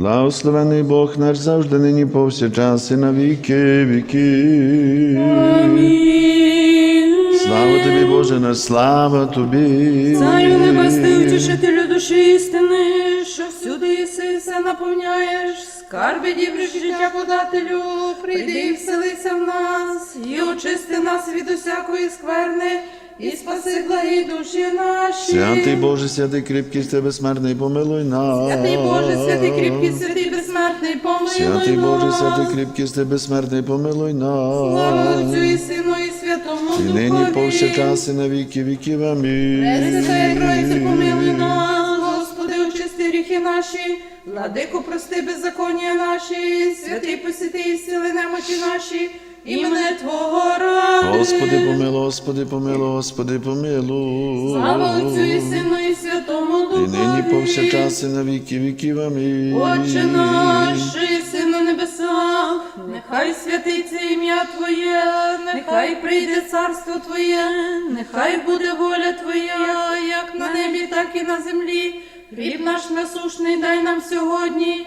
Благословений Бог наш завжди нині повсякчас і на віки віки. Амінь. Слава тобі, Боже наш, слава тобі. Царю небесний, утішителю душі істини, що всюди єси, все наповняєш, скарби дібри життя подателю, прийди і вселися в нас, і очисти нас від усякої скверни, і спаси благі душі наші. Святий Боже, святий кріпкий, ти безсмертний, помилуй нас. Святий Боже, святий кріпкий, святий безсмертний, помилуй Святий Боже, нас. святий кріпкий, ти безсмертний, помилуй Слава Отцю і Сину, і Святому І Духові. нині повсякчас і на віки віків. Амінь. Пресвятая Троїця, помилуй нас, Господи, очисти гріхи наші, владику, прости беззаконня наші, святий посіти і сили немочі наші, імене Твого ради. Господи, помилуй, Господи, помилуй, Господи, помилуй. Слава Отцю і Сину, і Святому І нині повсякчас і на віки віків. Амінь. Отче наш, єси на небесах, нехай святиться ім'я Твоє, нехай прийде царство Твоє, нехай буде воля Твоя, як на небі, так і на землі. Хліб наш насушний дай нам сьогодні,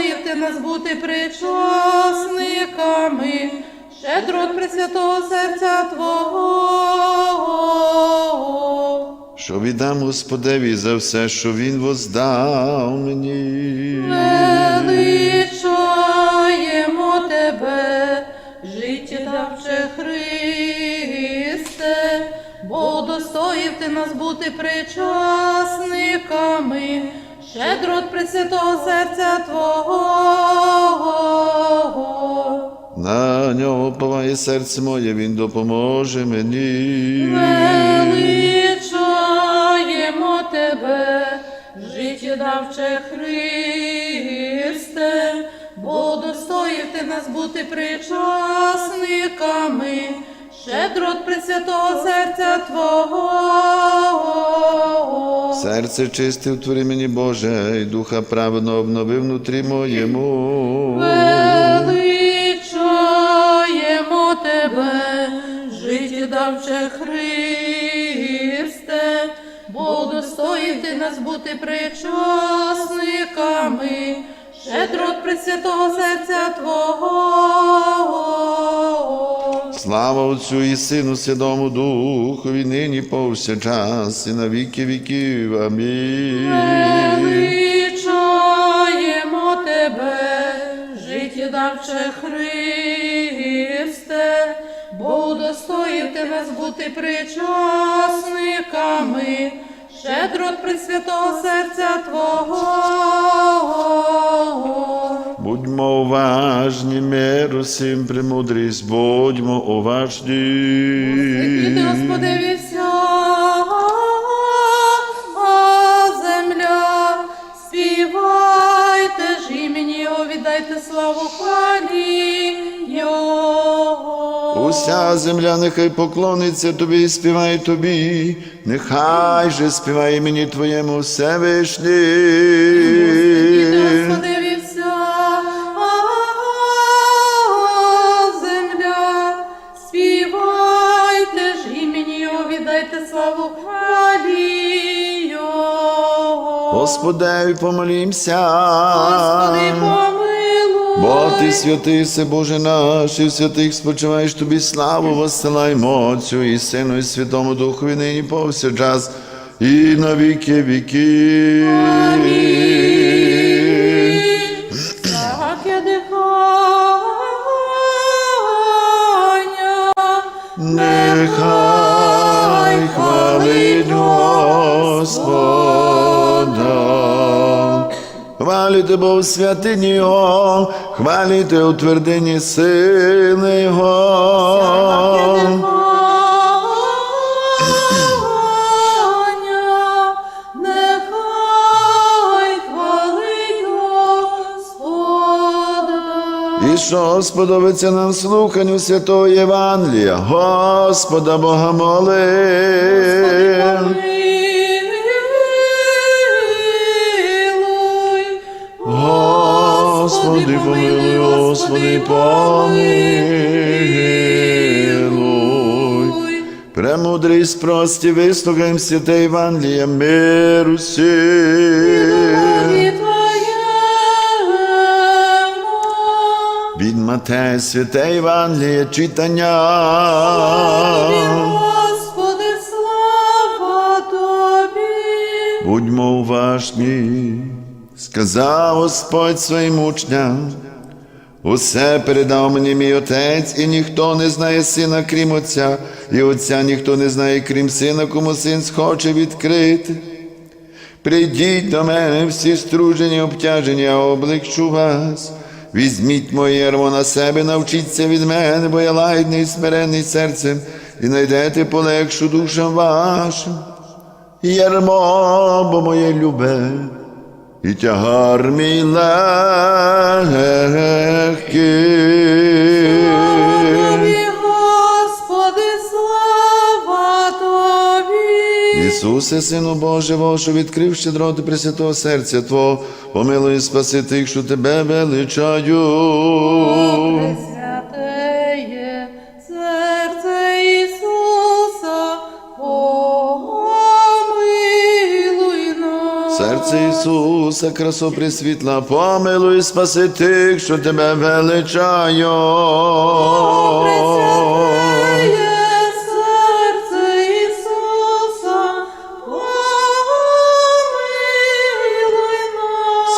Достоїв ти нас бути причасниками, щедро Пресвятого серця Твого. Що віддам Господеві за все, що Він воздав мені. Величаємо тебе, життєдавче Христе, бо достоїв ти нас бути причасниками, щедро від Пресвятого серця Твого. На нього поває серце моє, Він допоможе мені. Величаємо тебе, життєдавче Христе, бо достоїв ти нас бути причасниками, щедро від Пресвятого серця Твого. Серце чисте втвори мені, Боже, і духа праведно обнови внутрі моєму. Величаємо тебе, життєдавче Христе, бо достоїв ти нас бути причасниками, щедро від Пресвятого серця Твого. Слава Отцю і Сину, Святому Духові, нині повсякчас і на віки віків. Амінь. Величаємо тебе, життєдавче Христе, бо удостоїв тебе збути бути причасниками, щедро Пресвятого серця Твого. Будьмо уважні, миру всім премудрість, будьмо уважні. Господи, вся Уся земля нехай поклониться тобі і співає тобі, нехай же співає мені твоєму Всевишній. Господи, вся помолімся. Господи, помилуй. Бо ти святий, се Боже наш, і святих спочиваєш тобі славу, воссилаємо моцю, і Сину, і Святому Духові нині повсякчас, і на віки віки. Всяке Хвалите Бо в святині Його, хвалите у твердині сили Його. І що сподобається нам слуханню Святого Євангелія, Господа Бога молим. Господи, помилуй, Господи, помилуй. Премудрий спрості вислухаєм святе Євангелія, миру всім. Від Матея святе Євангеліє читання. Господи, слава Тобі. Будьмо уважні, сказав Господь своїм учням. Усе передав мені мій отець, і ніхто не знає сина, крім Отця, і Отця ніхто не знає, крім сина, кому син схоче відкрити. Прийдіть до мене всі стружені, обтяжені, я облегчу вас. Візьміть моє ярмо на себе, навчіться від мене, бо я лагідний, смиренний серцем, і знайдете полегшу душам вашим. Ярмо, бо моє любе, і тягар мій легкий. Тобі, Господи, слава Тобі. Ісусе, Сину Боже, що відкрив щедроти Пресвятого серця Твого, помилуй і спаси тих, що Тебе величають. Серце Ісуса, красо присвітла, помилуй спаси тих, що Тебе величають.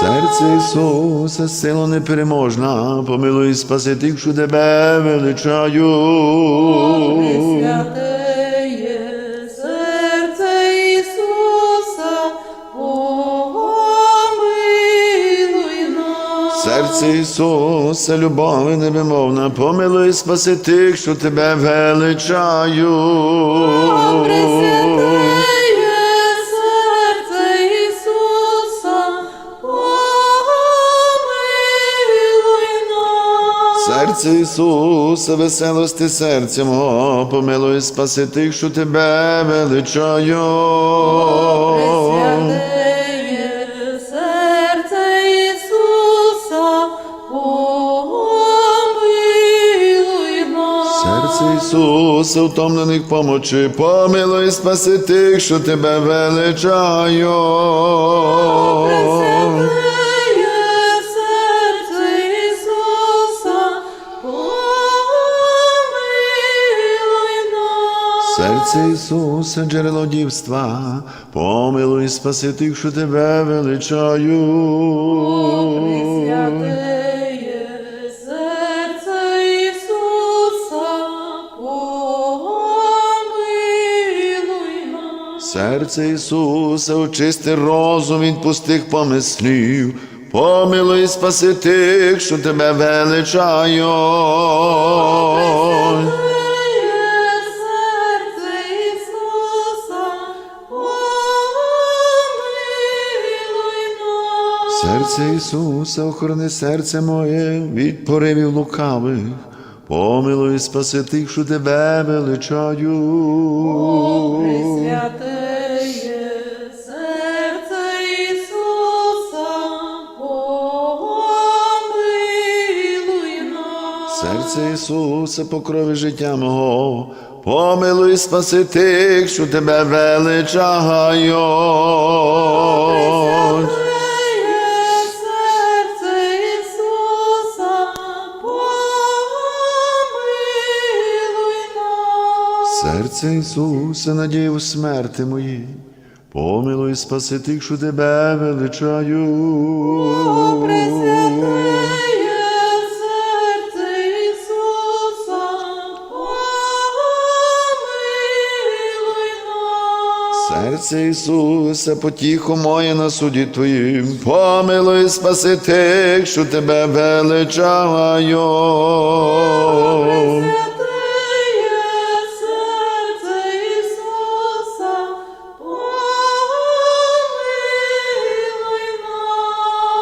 Серце Ісуса, сила непереможна, помилуй спаси тих, що Тебе величають. Серце Ісуса, любові невимовна, помилуй спаси тих, що тебе величають. Серце Ісуса, помилуй. Серце Ісуса, веселости серця мого, помилуй спаси тих, що тебе величають. Ісуса, втомлених помочи, помилуй спаси тих, що тебе величають. Серце Ісуса, джерело дівства, помилуй спаси тих, що тебе величають. Серце Ісуса, очисти розум від пустих помислів, помилуй спаси тих, що тебе величають. Серце Ісуса, охорони серце моє від поривів лукавих, помилуй спаси тих, що тебе величають. Отце Ісусе, покрови життя мого, помилуй спаси тих, що тебе величають. Серце Ісусе, надій у смерти мої, помилуй спаси тих, що тебе величають. Серце Ісуса, потіху моє на суді Твоїм, помилуй спаси тих, що тебе величаю. Пресвятеє серце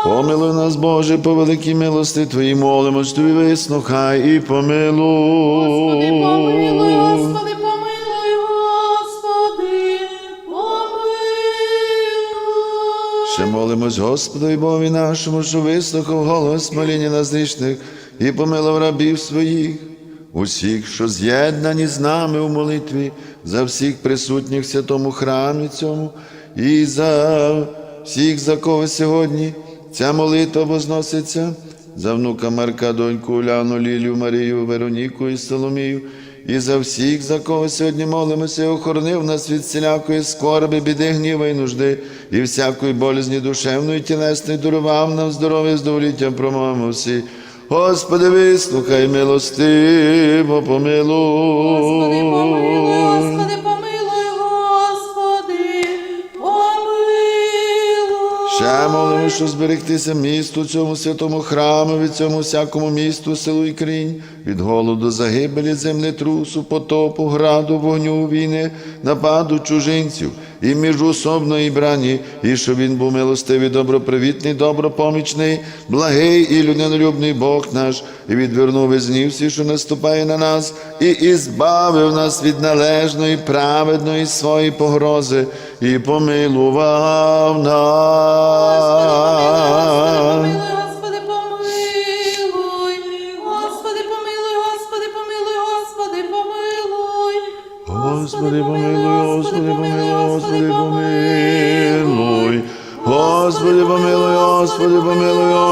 помилуй нас. Боже, по великій милости Твоїй, молимось Тобі, вислухай і помилуй. Господи, помилуй, Молимось Господу і Богові нашому, що вислухав голос моління нас грішних і помилував рабів своїх, усіх, що з'єднані з нами у молитві, за всіх присутніх в святому храмі цьому, і за всіх, за кого сьогодні ця молитва возноситься, за внука Марка, доньку Уляну, Лілію, Марію, Вероніку і Соломію, і за всіх, за кого сьогодні молимося, охоронив нас від всілякої скорби, біди, гніва і нужди, і всякої болізні душевної, тілесної, дарував нам здоров'я, здоволіття, промовимо всі. Господи, вислухай, милостиво, помилуй, Господи, помилуй, молимо, що зберегтися місту, цьому святому храму, від цьому всякому місту, селу і крінь, від голоду, загибелі, землетрусу, потопу, граду, вогню, війни, нападу чужинців і міжусобної брані, і щоб він був милостивий, добропривітний, добропомічний, благий і людинолюбний Бог наш, і відвернув із гнів всі, що наступає на нас, і ізбавив нас від належної, праведної своєї погрози, і помилував нас.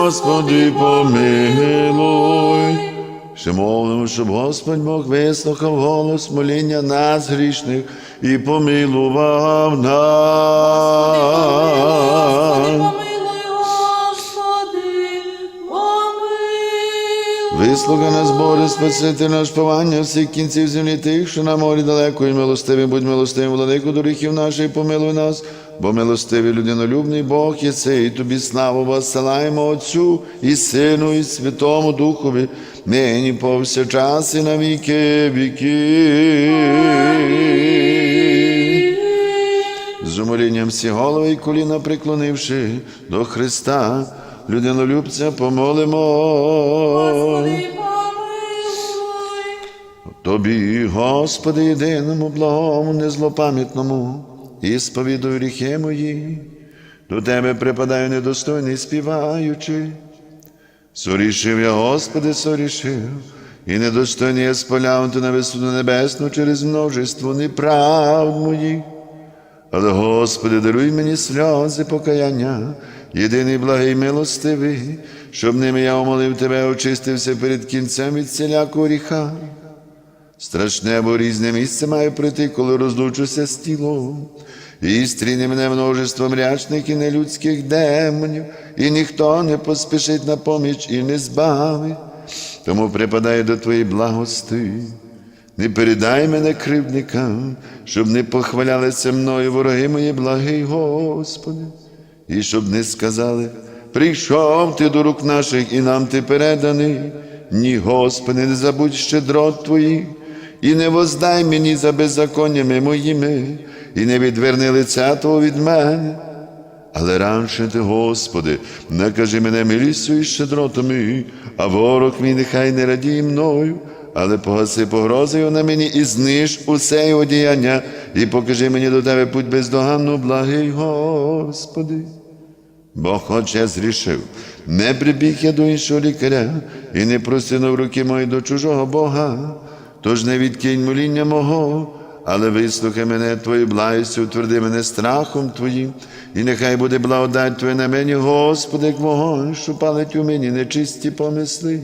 Господи, помилуй. Ще молимо, щоб Господь Бог вислухав голос моління нас грішних і помилував Господи, нас. Вислуга нас, Боже, Спаситель наш повання всіх кінців землі тих, що на морі далеко і милостиві, будь милостивим, владику доріхів наших, помилуй нас, бо милостивий людинолюбний Бог єси, і тобі славу воссилаємо Отцю і Сину, і Святому Духові, нині повсякчас і на віки віки. З умолінням всі голови і коліна приклонивши до Христа, людинолюбця помолимо. Господи, помилуй. Тобі, Господи, єдиному, благому, незлопам'ятному, і сповідую гріхи мої, до Тебе припадаю недостойний співаючи. Сорішив я, Господи, сорішив, і недостойний я спалявати на висоду небесну через множество неправд моїх. Але, Господи, даруй мені сльози покаяння, єдиний благий милостивий, щоб ними я умолив Тебе, очистився перед кінцем від всілякого гріха. Страшне, бо різне місце маю прийти, коли розлучуся з тілом. І стріне мене множество мрячних і нелюдських демонів, і ніхто не поспішить на поміч і не збавить. Тому припадаю до Твоєї благости. Не передай мене кривдникам, щоб не похвалялися мною вороги мої, благий Господи, і щоб не сказали, прийшов ти до рук наших, і нам ти переданий. Ні, Господи, не забудь щедрот Твоїх, і не воздай мені за беззаконнями моїми, і не відверни лиця Твого від мене. Але раніше ти, Господи, накажи мене милістю і щедротами, а ворог мій нехай не радіє мною, але погаси погрозою на мені і зниж усе його діяння, і покажи мені до тебе путь бездоганну, благий Господи. Бо хоч зрішив, не прибіг я до іншого лікаря і не простинув руки мої до чужого Бога, тож не відкинь моління мого, але вислухай мене Твою благістю, утверди мене страхом Твоїм, і нехай буде благодать Твоя на мені, Господи, як що палить у мені нечисті помисли.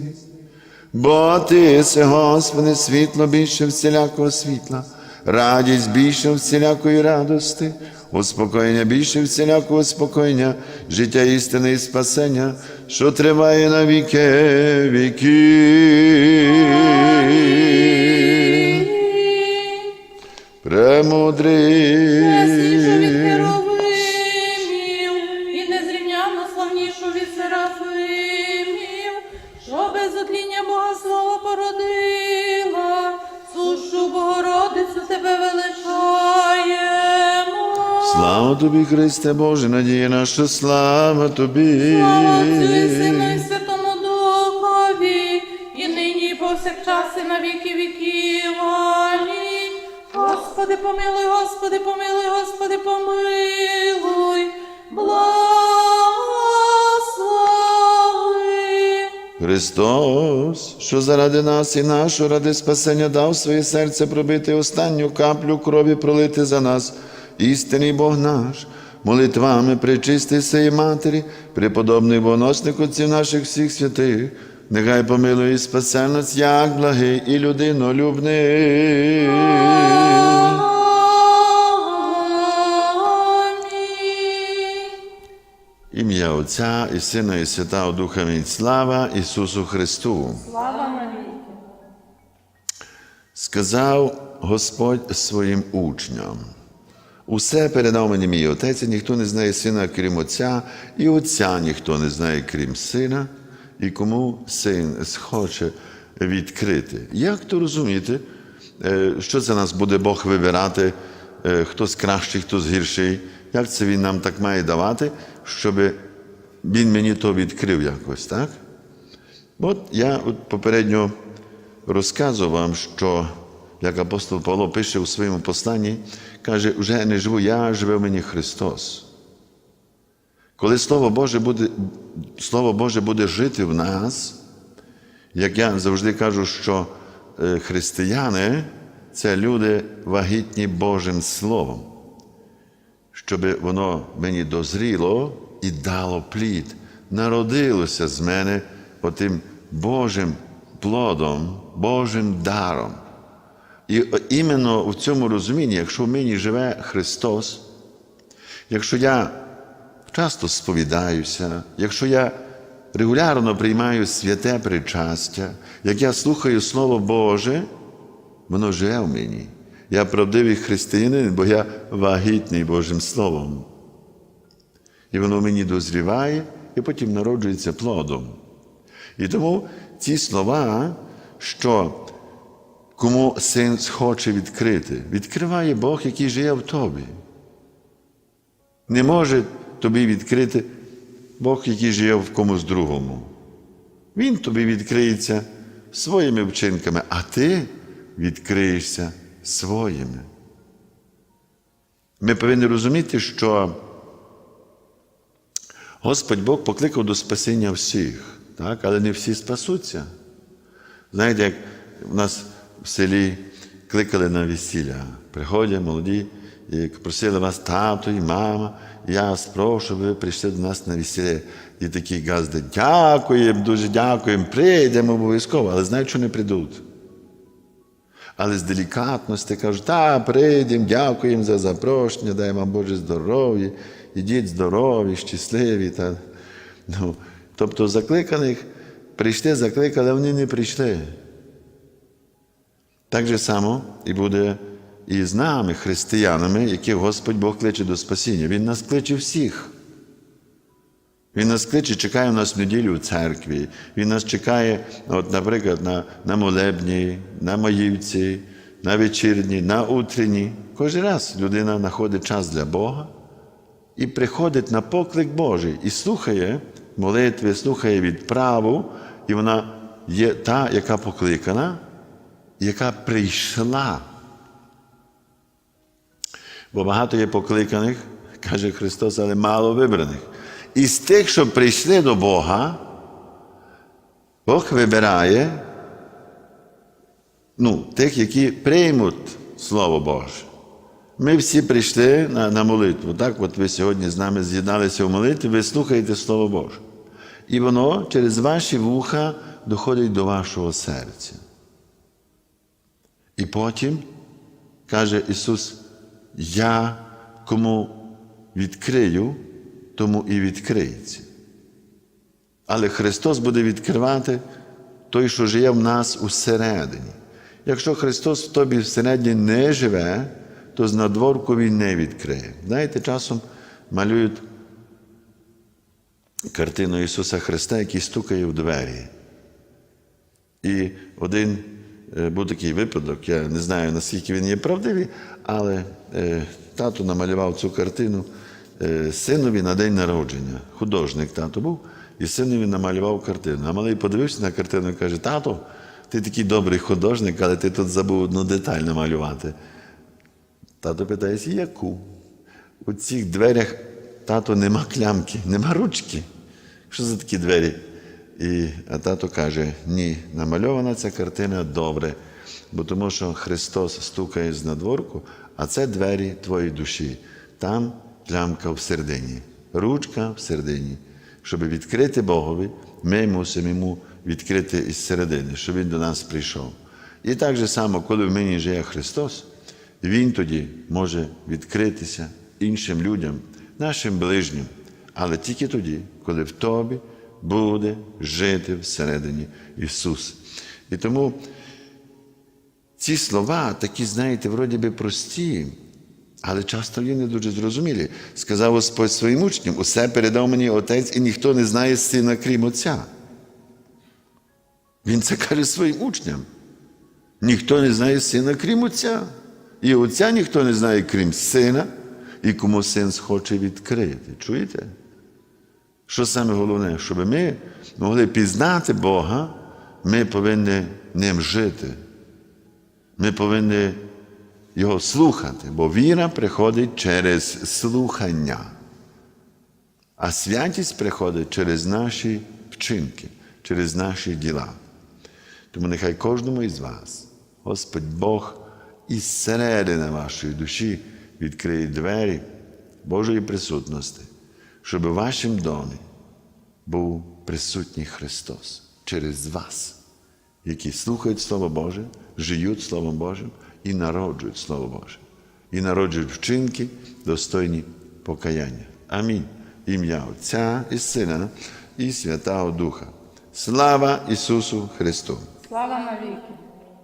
Бо Ти, се, Господи, світло більше всілякого світла, радість більше всілякої радости, успокоєння більше всілякого успокоєння, життя істини і спасення, що триває на віки віки. Премудрий. Слава тобі, Христе Боже, надія наша, слава тобі. Слава Отцю і Сину і Святому Духові, і нині, і повсякчас, і на віки віків. Амінь. Господи, помилуй, Господи, помилуй, Господи, помилуй, благослови. Христос, що заради нас і нашого, ради спасення дав своє серце пробити останню каплю крові пролити за нас, істинний Бог наш, молитвами причисти сеї Матері, преподобних богоносних отців наших всіх святих, нехай помилує і спасе нас, як благий і людинолюбний. Ім'я Отця і Сина, і Святого Духа Амінь. Слава Ісусу Христу! Слава навіки. Сказав Господь своїм учням. Усе передав мені мій отець, і ніхто не знає сина, крім Отця, і Отця ніхто не знає, крім сина, і кому син схоче відкрити. Як то розуміти, е, що це нас буде Бог вибирати, е, хтось кращий, хтось гірший? Як це він нам так має давати, щоб він мені то відкрив якось, так? От я от попередньо розказував вам, що як апостол Павло пише у своєму посланні, каже, вже не живу я, живе в мені Христос. Коли Слово Боже буде, Слово Боже буде жити в нас, як я завжди кажу, що е, християни це люди вагітні Божим Словом, щоб воно мені дозріло і дало плід, народилося з мене отим Божим плодом, Божим даром. І іменно в цьому розумінні, якщо в мені живе Христос, якщо я часто сповідаюся, якщо я регулярно приймаю святе причастя, як я слухаю Слово Боже, воно живе в мені. Я правдивий християнин, бо я вагітний Божим Словом. І воно в мені дозріває і потім народжується плодом. І тому ці слова, що кому син схоче відкрити, відкриває Бог, який живе в тобі. Не може тобі відкрити Бог, який живе в комусь другому. Він тобі відкриється своїми вчинками, а ти відкриєшся своїми. Ми повинні розуміти, що Господь Бог покликав до спасіння всіх, так? але не всі спасуться. Знаєте, як в нас в селі кликали на весілля, приходять молоді і просили вас тато і мама, я вас щоб ви прийшли до нас на весілля. І такі газди, дякуємо, дуже дякуємо, прийдемо обов'язково, але знають, що не прийдуть. Але з делікатності кажуть, та, прийдемо, дякуємо за запрошення, дай вам Боже здоров'я, ідіть здорові, щасливі. Та, ну, тобто закликаних прийшли, закликали, а вони не прийшли. Так же само і буде і з нами, християнами, яких Господь Бог кличе до спасіння. Він нас кличе всіх. Він нас кличе, чекає нас в неділю в церкві. Він нас чекає, от, наприклад, на, на молебні, на маївці, на вечірні, на утренні. Кожен раз людина знаходить час для Бога і приходить на поклик Божий і слухає молитви, слухає відправу, і вона є та, яка покликана, яка прийшла. Бо багато є покликаних, каже Христос, але мало вибраних. І з тих, що прийшли до Бога, Бог вибирає ну, тих, які приймуть Слово Боже. Ми всі прийшли на, на молитву. Так, от ви сьогодні з нами з'єдналися в молитві, ви слухаєте Слово Боже. І воно через ваші вуха доходить до вашого серця. І потім каже Ісус, я кому відкрию, тому і відкриється. Але Христос буде відкривати той, що живе в нас усередині. Якщо Христос в тобі всередині не живе, то з надворку Він не відкриє. Знаєте, часом малюють картину Ісуса Христа, який стукає в двері. І один був такий випадок, я не знаю, наскільки він є правдивий, але е, тато намалював цю картину е, синові на день народження. Художник тато був, і синові намалював картину. А малий подивився на картину і каже: Тато, ти такий добрий художник, але ти тут забув одну деталь намалювати. Тато питається, яку? У цих дверях тато нема клямки, нема ручки. Що за такі двері? І, тато каже: ні, намальована ця картина добре, бо тому що Христос стукає з надворку, а це двері твоєї душі. Там клямка всередині, ручка всередині. Щоб відкрити Богові, ми мусимо йому відкрити із середини, щоб він до нас прийшов. І так же само, коли в мені живе Христос, Він тоді може відкритися іншим людям, нашим ближнім, але тільки тоді, коли в тобі буде жити всередині Ісус. І тому ці слова такі, знаєте, вроді би прості, але часто вони не дуже зрозумілі. Сказав Господь своїм учням, усе передав мені Отець, і ніхто не знає сина, крім Отця. Він це каже своїм учням. Ніхто не знає сина, крім Отця. І Отця ніхто не знає, крім сина, і кому син схоче відкрити. Чуєте? Що саме головне, щоб ми могли пізнати Бога, ми повинні ним жити. Ми повинні Його слухати, бо віра приходить через слухання, а святість приходить через наші вчинки, через наші діла. Тому нехай кожному із вас, Господь Бог із середини вашої душі відкриє двері Божої присутності, щоб у вашому домі був присутній Христос через вас, які слухають Слово Боже, живуть Словом Божим і народжують Слово Боже, і народжують вчинки, достойні покаяння. Амінь. Ім'я Отця і Сина і Святого Духа. Слава Ісусу Христу! Слава навіки!